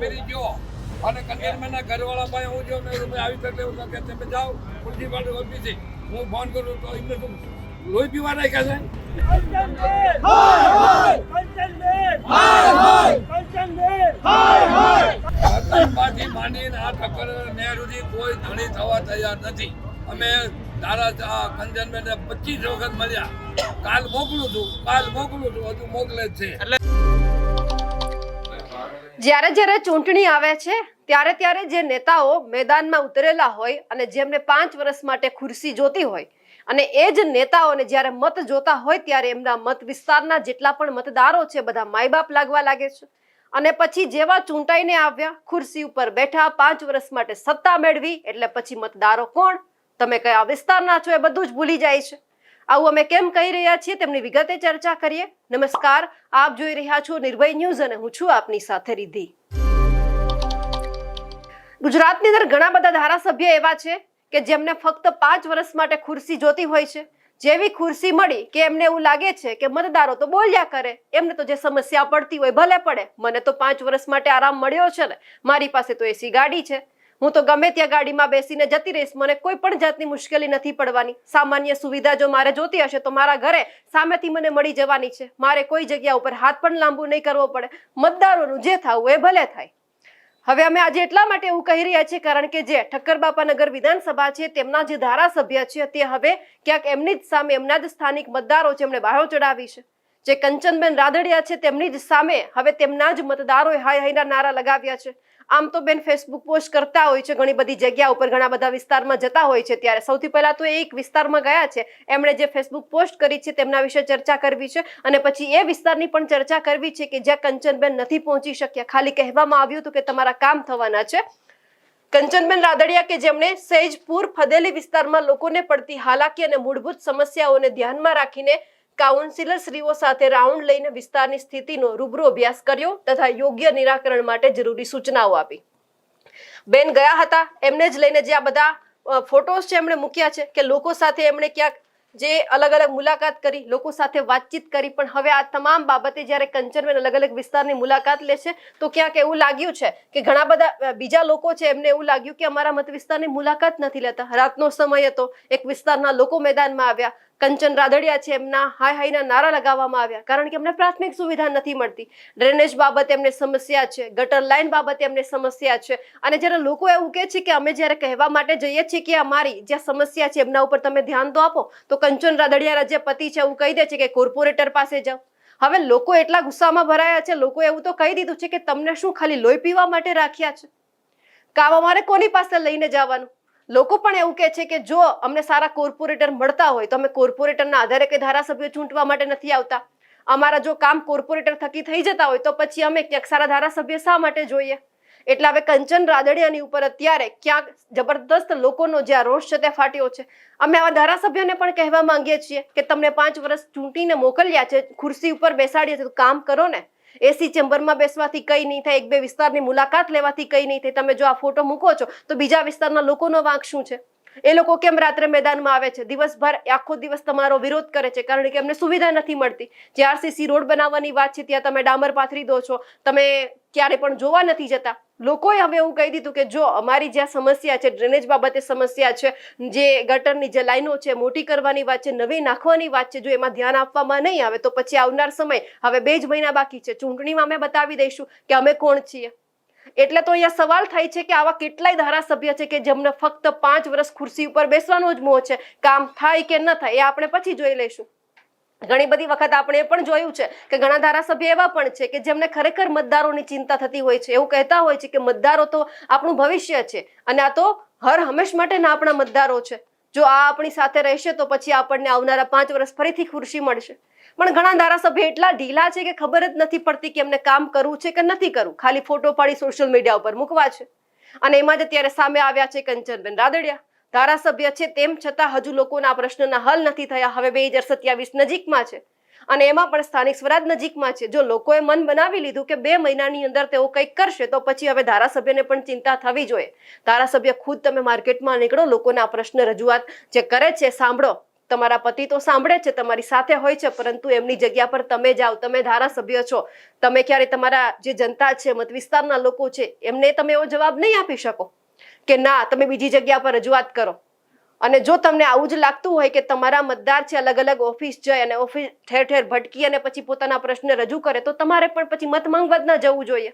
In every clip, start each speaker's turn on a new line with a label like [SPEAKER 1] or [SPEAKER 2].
[SPEAKER 1] ફેરી ગયો. અને કંટેનમેન્ટના ઘરવાળા ભાઈ હું જો મેં આવી તકલીફ કે તમે જાઓ મ્યુનિસિપાલિટી ઓફિસે. હું ફોન કરું તો લોહી પીવા નાખ્યા છે? માંડીને આ ટક્કર નેર કોઈ ધણી થવા તૈયાર નથી. અમે ધારા આ કંચનબેનને પચીસ વખત મળ્યા. કાલ મોકલું છું, કાલ મોકલું છું, હજુ મોકલે જ છે.
[SPEAKER 2] જ્યારે જ્યારે ચૂંટણી આવે છે, ત્યારે ત્યારે જે નેતાઓ મેદાનમાં ઉતરેલા હોય અને જેમને પાંચ વર્ષ માટે ખુરશી જોતી હોય અને એ જ નેતાઓને જ્યારે મત જોતા હોય ત્યારે એમના મત વિસ્તારના જેટલા પણ મતદારો છે, બધા માય બાપ લાગવા લાગે છે. અને પછી જેવા ચૂંટાઈને આવ્યા, ખુરશી ઉપર બેઠા, પાંચ વર્ષ માટે સત્તા મેળવી, એટલે પછી મતદારો કોણ? તમે કયા વિસ્તારના છો એ બધું જ ભૂલી જાય છે. આવું અમે કેમ કહી રહ્યા છીએ તેમની વિગતે ચર્ચા કરીએ. નમસ્કાર, આપ જોઈ રહ્યા છો નિર્ભય ન્યૂઝ અને હું છું આપની સાથે રિદ્ધિ. ગુજરાતની અંદર ઘણા બધા ધારાસભ્ય એવા છે કે જેમને ફક્ત પાંચ વર્ષ માટે ખુરશી જોતી હોય છે. જેવી ખુરશી મળી કે એમને એવું લાગે છે કે મતદારો તો બોલ્યા કરે. એમને તો જે સમસ્યા પડતી હોય ભલે પડે. મને તો પાંચ વર્ષ માટે આરામ મળ્યો છે ને. મારી પાસે તો એસી ગાડી છે. હું તો ગમે ત્યાં ગાડીમાં બેસીને જતી રહીશ, મને કોઈ પણ જાતની મુશ્કેલી નથી પડવાની. સામાન્ય સુવિધા જો મારે જોતી હશે તો મારા ઘરે સામેથી મને મળી જવાની છે. મારે કોઈ જગ્યા ઉપર હાથ પણ લાંબુ નહીં કરવો પડે. મતદારોનું જે થવું એ ભલે થાય. હવે અમે આજે એટલા માટે એવું કહી રહ્યા છીએ કારણ કે જે ઠક્કરબાપા નગર વિધાનસભા છે, તેમના જે ધારાસભ્ય છે તે હવે ક્યાંક એમની જ સામે, એમના જ સ્થાનિક મતદારો છે, એમણે બાયો ચડાવી છે. જે કંચનબેન રાદડિયા છે, તેમની જ સામે હવે તેમના જ મતદારોએ હાય હાયના નારા લગાવ્યા છે. આમ તો બેન ફેસબુક પોસ્ટ કરતા હોય છે, ઘણી બધી જગ્યા ઉપર ઘણા બધા વિસ્તારમાં જતા હોય છે ત્યારે સૌથી પહેલા તો એક વિસ્તારમાં ગયા છે. એમણે જે ફેસબુક પોસ્ટ કરી છે તેમના વિશે ચર્ચા કરવી છે અને પછી એ વિસ્તારની પણ ચર્ચા કરવી છે કે જ્યાં કંચનબેન નથી પહોંચી શક્યા. ખાલી કહેવામાં આવ્યું હતું કે તમારા કામ થવાના છે. કંચનબેન રાદડિયા કે જેમણે સૈજપુર, ફદેલી વિસ્તારમાં લોકોને પડતી હાલાકી અને મૂળભૂત સમસ્યાઓને ધ્યાનમાં રાખીને કાઉન્સિલર શ્રીઓ સાથે રાઉન્ડ લઈને વિસ્તારની સ્થિતિનો રૂબરૂ અભ્યાસ કર્યો તથા યોગ્ય નિરાકરણ માટે જરૂરી સૂચનાઓ આપી. બેન ગયા હતા, એમને જ લઈને જે આ બધા ફોટોસ છે એમણે મૂક્યા છે કે લોકો સાથે એમણે ક્યાંક જે અલગ અલગ મુલાકાત કરી, લોકો સાથે વાતચીત કરી, પણ હવે આ તમામ બાબતે જ્યારે કંચનબેન અલગ અલગ વિસ્તારની મુલાકાત લે છે, તો ક્યાંક એવું લાગ્યું છે કે ઘણા બધા બીજા લોકો છે એમને એવું લાગ્યું કે અમારા મત વિસ્તારની મુલાકાત નથી લેતા. રાતનો સમય હતો, એક વિસ્તારના લોકો મેદાનમાં આવ્યા કંચન રાદડિયા છે એમના હાય હાયના નારા લગાવવામાં આવ્યા કારણ કે એમને પ્રાથમિક સુવિધા નથી મળતી. ડ્રેનેજ બાબતે એમને સમસ્યા છે, ગટર લાઇન બાબતે એમને સમસ્યા છે અને જ્યારે લોકો એવું કહે છે કે અમે જ્યારે કહેવા માટે જઈએ છીએ કે અમારી જે સમસ્યા છે એમના ઉપર તમે ધ્યાન તો આપો, તો કંચન રાદડિયા જે પતિ છે એવું કહી દે છે કે કોર્પોરેટર પાસે જાઓ. હવે લોકો એટલા ગુસ્સામાં ભરાયા છે લોકો એવું તો કહી દીધું છે કે તમને શું ખાલી લોહી પીવા માટે રાખ્યા છે? કામ અમારે કોની પાસે લઈને જવાનું? લોકો પણ એવું કહે છે કે જો અમને સારા કોર્પોરેટર મળતા હોય તો અમે કોર્પોરેટરના આધારે કે ધારાસભ્યો ચૂંટવા માટે નથી આવતા. અમારા જો કામ કોર્પોરેટર થકી થઈ જતા હોય તો પછી અમે ક્યાંક સારા ધારાસભ્ય શા માટે જોઈએ? એટલે હવે કંચન રાદડિયાની ઉપર અત્યારે ક્યાંક જબરદસ્ત લોકોનો જે આ રોષ છે તે ફાટ્યો છે. અમે આવા ધારાસભ્યોને પણ કહેવા માંગીએ છીએ કે તમને પાંચ વર્ષ ચૂંટીને મોકલ્યા છે, ખુરશી ઉપર બેસાડીએ છે, તો કામ કરો ને. એસી ચેમ્બરમાં બેસવાથી કઈ નહીં થાય, એક બે વિસ્તારની મુલાકાત લેવાથી કઈ નહીં થાય. તમે જો આ ફોટો મૂકો છો, તો બીજા વિસ્તારના લોકોનો વાંક શું છે? એ લોકો કેમ રાત્રે મેદાનમાં આવે છે? દિવસભર, આખો દિવસ તમારો વિરોધ કરે છે, કારણ કે એમને સુવિધા નથી મળતી. જે આરસીસી રોડ બનાવવાની વાત છે, ત્યાં તમે ડામર પાથરી દો છો. તમે ક્યારે પણ જોવા નથી જતા. લોકોએ હવે એવું કહી દીધું કે જો અમારી જ્યાં સમસ્યા છે, ડ્રેનેજ બાબતે સમસ્યા છે, જે ગટરની જે લાઈનો છે, મોટી કરવાની વાત છે, નવી નાખવાની વાત છે, જો એમાં ધ્યાન આપવામાં નહીં આવે, તો પછી આવનાર સમય હવે બે જ મહિના બાકી છે. ચૂંટણીમાં અમે બતાવી દઈશું કે અમે કોણ છીએ. એટલે તો અહીંયા સવાલ થાય છે કે આવા કેટલાય ધારાસભ્ય છે કે જેમને ફક્ત પાંચ વર્ષ ખુરશી ઉપર બેસવાનો જ મોહ છે, કામ થાય કે ન થાય, એ આપણે પછી જોઈ લઈશું. ઘણી બધી વખત આપણે પણ જોયું છે કે ઘણા ધારાસભ્ય એવા પણ છે કે જેમને ખરેખર મતદારોની ચિંતા થતી હોય છે. એવું કહેતા હોય છે કે મતદારો તો આપણું ભવિષ્ય છે અને આ તો હર હંમેશ માટેના આપણા મતદારો છે. જો આ આપણી સાથે રહેશે તો પછી આપણને આવનારા પાંચ વર્ષ ફરીથી ખુરશી મળશે. પણ ઘણા ધારાસભ્ય એટલા ઢીલા છે કે ખબર જ નથી પડતી કે એમને કામ કરવું છે કે નથી કરવું. ખાલી ફોટો પાડી સોશિયલ મીડિયા ઉપર મૂકવા છે. અને એમાં જ અત્યારે સામે આવ્યા છે કંચનબેન રાદડિયા. ધારાસભ્ય છે, તેમ છતાં હજુ લોકોના પ્રશ્નના હલ નથી થયા. હવે બે હજાર સત્યાવીસ નજીકમાં છે અને એમાં પણ સ્થાનિક સ્વરાજ નજીકમાં છે. જો લોકોએ મન બનાવી લીધું કે બે મહિનાની અંદર તેઓ કંઈક કરશે, તો પછી હવે ધારાસભ્યને પણ ચિંતા થવી જોઈએ. ધારાસભ્ય ખુદ તમે માર્કેટમાં નીકળો, લોકોના પ્રશ્ન રજૂઆત જે કરે છે, સાંભળો. તમારા પતિ તો સાંભળે છે, તમારી સાથે હોય છે, પરંતુ એમની જગ્યા પર તમે જાઓ, તમે ધારાસભ્ય છો. તમે ક્યારે તમારા જે જનતા છે, મત વિસ્તારના લોકો છે, એમને તમે એવો જવાબ નહીં આપી શકો. કે ના, તમે બીજી જગ્યા પર રજૂઆત કરો. અને જો તમને આવું જ લાગતું હોય કે તમારા મતદાર છે અલગ અલગ ઓફિસ જાય અને ઓફિસ ઠેર ઠેર ભટકી અને પછી પોતાના પ્રશ્ન રજૂ કરે, તો તમારે પણ પછી મત માંગવા જ ન જવું જોઈએ.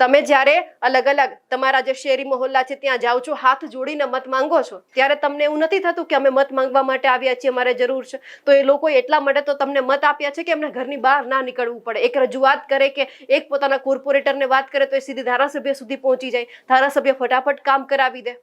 [SPEAKER 2] તમે જ્યારે અલગ અલગ તમારા જે શેરી મહોલ્લા છે ત્યાં જાઓ છો, હાથ જોડીને મત માંગો છો, ત્યારે તમને એવું નથી થતું કે અમે મત માંગવા માટે આવ્યા છીએ, અમારે જરૂર છે? તો એ લોકો એટલા માટે તો તમને મત આપ્યા છે કે એમને ઘરની બહાર ના નીકળવું પડે. એક રજૂઆત કરે કે એક પોતાના કોર્પોરેટરને વાત કરે તો એ સીધી ધારાસભ્ય સુધી પહોંચી જાય. ધારાસભ્ય ફટાફટ કામ કરાવી દે.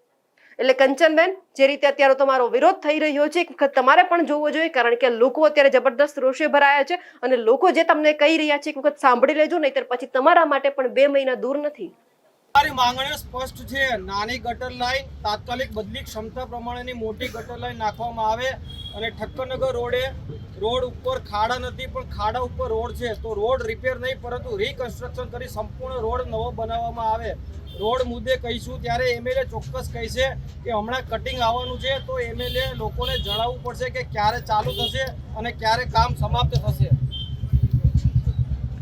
[SPEAKER 2] એટલે કંચનબેન જે રીતે અત્યારે તમારો વિરોધ થઈ રહ્યો છે, એક વખત તમારે પણ જોવો જોઈએ, કારણ કે લોકો અત્યારે જબરદસ્ત રોષે ભરાયા છે અને લોકો જે તમને કહી રહ્યા છે, એક વખત સાંભળી લેજો, નહીતર પછી તમારા માટે પણ બે મહિના દૂર નથી.
[SPEAKER 3] અમારી માંગણીઓ સ્પષ્ટ છે. નાની ગટર લાઈન, તાત્કાલિક બદલી ક્ષમતા પ્રમાણેની મોટી ગટર લાઈન નાખવામાં આવે અને ઠક્કરનગર રોડે રોડ ઉપર ખાડા નથી, પણ ખાડા ઉપર રોડ છે. તો રોડ રિપેર નહીં, પરંતુ રિકન્સ્ટ્રક્શન કરી સંપૂર્ણ રોડ નવો બનાવવામાં આવે. રોડ મુદ્દે કહીશું ત્યારે એમએલએ ચોક્કસ કહેશે કે હમણાં કટિંગ આવવાનું છે. તો એમએલએ લોકોને જણાવવું પડશે કે ક્યારે ચાલુ થશે અને ક્યારે કામ સમાપ્ત થશે.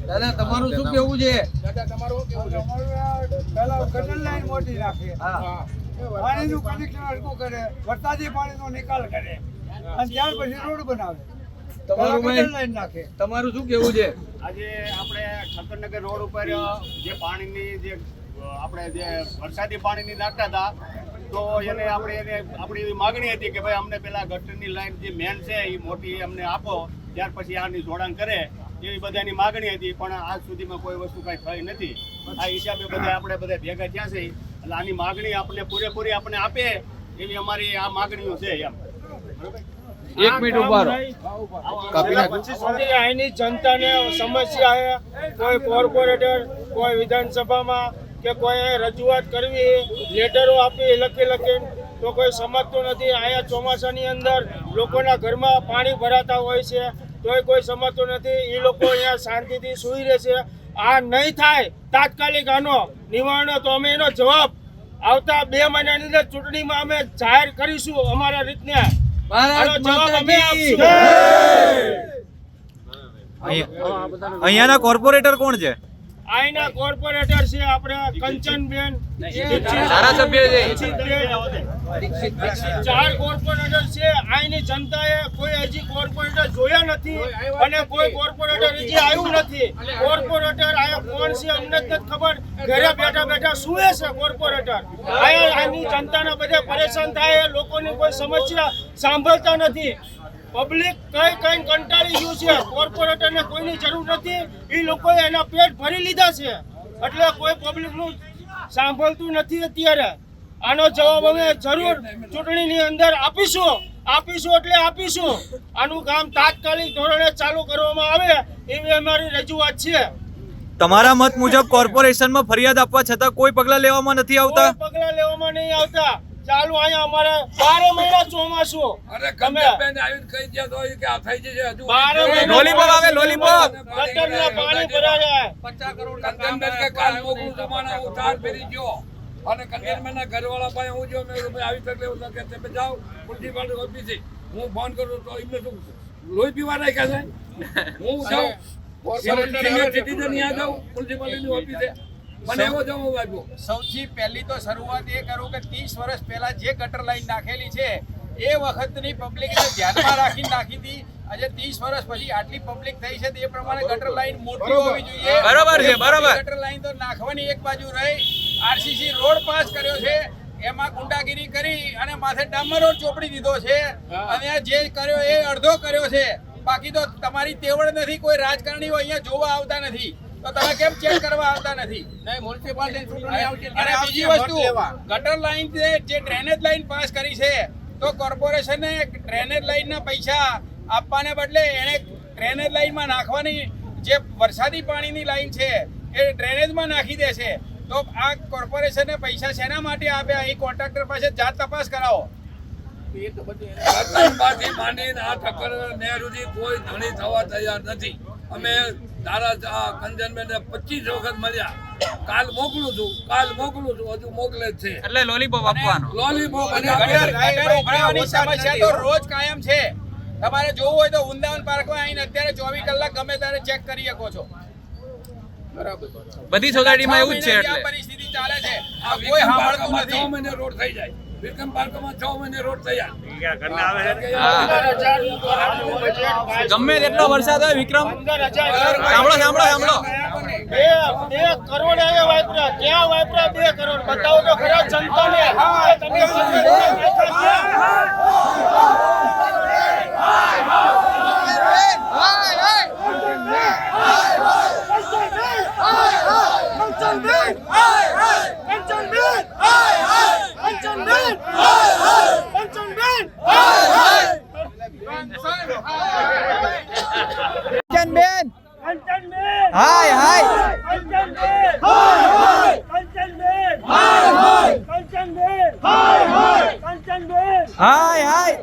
[SPEAKER 4] દાદા તમારું શું કેવું છે?
[SPEAKER 5] પેલા ગટર લાઈન મોટી રાખે.
[SPEAKER 4] હા.
[SPEAKER 5] પાણીનું કનેક્શન હરખું કરે વરસાદી પાણીનો નિકાલ કરે. અને ત્યાર પછી રોડ બનાવે.
[SPEAKER 4] તમારું
[SPEAKER 5] ગટર લાઈન નાખે.
[SPEAKER 4] તમારું શું કેવું છે?
[SPEAKER 6] આજે આપણે ઠક્કરનગર રોડ ઉપર જે પાણીની જે આપણે જે વરસાદી પાણીની નાખતા હતા તો એને આપણે એને આપણી એવી માગણી હતી કે ભાઈ અમને પેલા ગટરની લાઈન જે મેન છે એ મોટી અમને આપો ત્યાર પછી આની જોડાણ કરે. એવી બધાની માગણી હતી પણ આજ સુધીમાં કોઈ વસ્તુ કાંઈ થઈ નથી. આ હિસાબે બધા આપણે બધા ભેગા થયા છે. એટલે આની માગણી આપણે પૂરેપૂરી આપણે આપે એવી અમારી આ માગણીઓ છે એમ.
[SPEAKER 4] એક મિનિટ
[SPEAKER 3] ઊભા અહીંની જનતાને સમસ્યા છે. કોઈ કોર્પોરેટર કોઈ વિધાનસભામાં કે કોઈ રજૂઆત કરવી લેટરો આપી લખી લખીને તો કોઈ સમજતું નથી. અહીંયા ચોમાસાની અંદર લોકોના ઘરમાં પાણી ભરાતા હોય છે. તોય કોઈ સમજતું નથી. એ લોકો અહીંયા શાંતિથી સૂઈ રહેશે આ નહીં થાય તાત્કાલિક આનો નિવારણો તો અમે એનો જવાબ આવતા બે મહિનાની અંદર ચૂંટણીમાં અમે જાહેર કરીશું અમારા રીતને. જવાબ અમે આપશું.
[SPEAKER 7] અહીંયા- અહીંયાના કોર્પોરેટર કોણ છે?
[SPEAKER 3] આઈના કોર્પોરેટર છે આપણે કંચનબેન
[SPEAKER 7] ધારાસભ્ય છે.
[SPEAKER 3] ચાર કોર્પોરેટર છે આઈની જનતાએ કોઈ હજી કોર્પોરેટર જોયા નથી અને કોઈ કોર્પોરેટર હજી આવ્યું નથી. કોર્પોરેટર આયા કોણ છે અમને જ ખબર. ઘરે બેઠા બેઠા સુએ છે કોર્પોરેટર? આયા આની જનતાના બધા પરેશાન થાય લોકોની કોઈ સમસ્યા સાંભળતા નથી. પબ્લિક કઈ કઈ કંટાળી ગયું છે? કોર્પોરેટરને કોઈની જરૂર નથી. એ લોકોએ એના પેટ ભરી લીધા છે. એટલે કોઈ પબ્લિકનું સાંભળતું નથી અત્યારે. આનો જવાબ અમે જરૂર ચૂંટણીની અંદર આપીશું. આપીશું એટલે આપીશું. આનું કામ તાત્કાલિક ધોરણે ચાલુ કરવામાં આવે એવી અમારી રજૂઆત છે.
[SPEAKER 7] તમારા મત મુજબ કોર્પોરેશનમાં ફરિયાદ આપવા છતાં કોઈ પગલાં લેવામાં નથી આવતા?
[SPEAKER 3] પગલાં લેવામાં નહીં આવતા. ચાલુ અહીંયા અમારે બારે મહિના ચોમાસું
[SPEAKER 1] અરે
[SPEAKER 3] તમે
[SPEAKER 1] બેન આવીને કહી દે તો કે આ થઈ જશે હજુ
[SPEAKER 3] બારે મહિના
[SPEAKER 7] લોલીપોપ આવે, લોલીપોપ.
[SPEAKER 3] ગટરના પાણી ભરાયા
[SPEAKER 1] કંચનબેન કે કાલ મોકલું તમારા ઉતાર ફેરી ગયો અને કંચનબેનના ઘરવાળા પાસે હું જો મેં આવી તકલીફ હોય કે તમે જાઓ મ્યુનિસિપાલિટી ઓફિસે હું ફોન કરું તો એમને શું લોહી પીવા રાખ્યા છે હું જાઉં સિનિયર સિટીઝન ત્યાં જાઉં મ્યુનિસિપાલિટીની ઓફિસે મને એવો જવાબ આપ્યો.
[SPEAKER 4] સૌથી પહેલી તો શરૂઆત એ કરું કે ત્રીસ વર્ષ પહેલા જે ગટર લાઈન નાખેલી છે એ વખતની પબ્લિકને ધ્યાનમાં રાખીને નાખી હતી. આજે ત્રીસ વર્ષ પછી આટલી પબ્લિક થઈ છે તે પ્રમાણે ગટર લાઈન મોટી હોવી જોઈએ.
[SPEAKER 7] બરાબર છે, બરાબર.
[SPEAKER 4] ગટર લાઈન તો નાખવાની એક બાજુ રહી. આરસીસી રોડ પાસ કર્યો છે. એમાં ગુંડાગીરી કરી અને માથે ડામર રોડ ચોપડી દીધો છે. અને આ જે કર્યો એ અડધો કર્યો છે. બાકી તો તમારી તેવડ નથી કોઈ રાજકારણીઓ અહીંયા જોવા આવતા નથી. તો તમે કેમ ચેક કરવા આવતા નથી? અને બીજી વસ્તુ ગટર લાઈન જે જે ડ્રેનેજ લાઈન પાસ કરી છે તો કોર્પોરેશને ડ્રેનેજ લાઈનના પૈસા આપવાને બદલે એણે ડ્રેનેજ લાઈનમાં નાખવાની જે વરસાદી પાણીની લાઈન છે એ ડ્રેનેજમાં નાખી દે છે. તો આ કોર્પોરેશને પૈસા શેના માટે આપ્યા એ કોન્ટ્રાક્ટર પાસે જાત તપાસ કરાવો.
[SPEAKER 1] માંડીને આ ઠક્કર નેર કોઈ ધણી થવા તૈયાર નથી. અમે આ પચીસ વખત મળ્યા. કાલ મોકલું છું કાલ મોકલું છું હજુ મોકલે જ છે.
[SPEAKER 7] એટલે લોલીપોપ આપવાનો.
[SPEAKER 1] લોલીપોપ
[SPEAKER 4] સમસ્યા તો રોજ કાયમ છે. તમારે જોવું હોય તો વૃંદાવન પાર્કમાં આવીને અત્યારે ચોવીસ કલાક ગમે ત્યારે ચેક કરી શકો છો. બરાબર.
[SPEAKER 7] બધી સોસાયટીમાં એવું જ છે
[SPEAKER 4] પરિસ્થિતિ ચાલે છે.
[SPEAKER 1] આ
[SPEAKER 4] કોઈ સાંભળતું નથી.
[SPEAKER 1] મહિને રોડ થઈ જાય. વિક્રમ પાર્કમાં છ મહિને રોડ થયા
[SPEAKER 7] ગમે તેટલો વરસાદ હોય વિક્રમ સાંભળો સાંભળો સાંભળો
[SPEAKER 3] બે બે કરોડ આવ્યા વાપરા ક્યાં વાપરા બે કરોડ બતાવો તો ખરા જનતાને તમે
[SPEAKER 7] હાય હાય.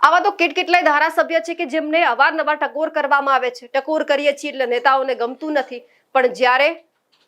[SPEAKER 2] આવા તો કેટ કેટલાય ધારાસભ્ય છે કે જેમને અવારનવાર ટકોર કરવામાં આવે છે. ટકોર કરીએ છીએ એટલે નેતાઓને ગમતું નથી. પણ જ્યારે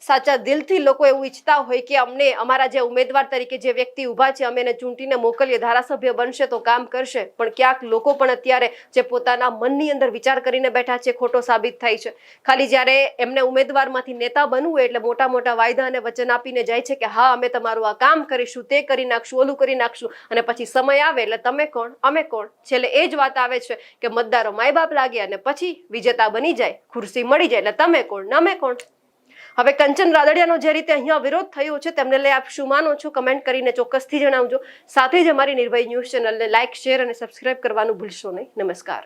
[SPEAKER 2] સાચા દિલથી લોકો એવું ઈચ્છતા હોય કે અમને, અમારા જે ઉમેદવાર તરીકે જે વ્યક્તિ ઊભા છે, અમે એને ચૂંટીને મોકલીએ, ધારાસભ્ય બનશે તો કામ કરશે. પણ ક્યાંક લોકો પણ અત્યારે જે પોતાના મનની અંદર વિચાર કરીને બેઠા છે, ખોટો સાબિત થાય છે. ખાલી જ્યારે એમને ઉમેદવારમાંથી નેતા બનવું એટલે મોટા મોટા વાયદા અને વચન આપીને જાય છે કે, હા, અમે તમારું આ કામ કરીશું, તે કરી નાખશું, ઓલું કરી નાખશું. અને પછી સમય આવે એટલે તમે કોણ, અમે કોણ? છેલ્લે એ જ વાત આવે છે કે, મતદારો માય બાપ લાગ્યા અને પછી વિજેતા બની જાય, ખુરશી મળી જાય એટલે તમે કોણ અમે કોણ? હવે કંચન રાદડિયાનો જે રીતે અહીંયા વિરોધ થયો છે, તેમને લઈ આપ શું માનો છો? કમેન્ટ કરીને ચોક્કસથી જણાવજો. સાથે જ અમારી નિર્ભય ન્યૂઝ ચેનલને લાઇક શેર અને સબસ્ક્રાઇબ કરવાનું ભૂલશો નહીં. નમસ્કાર.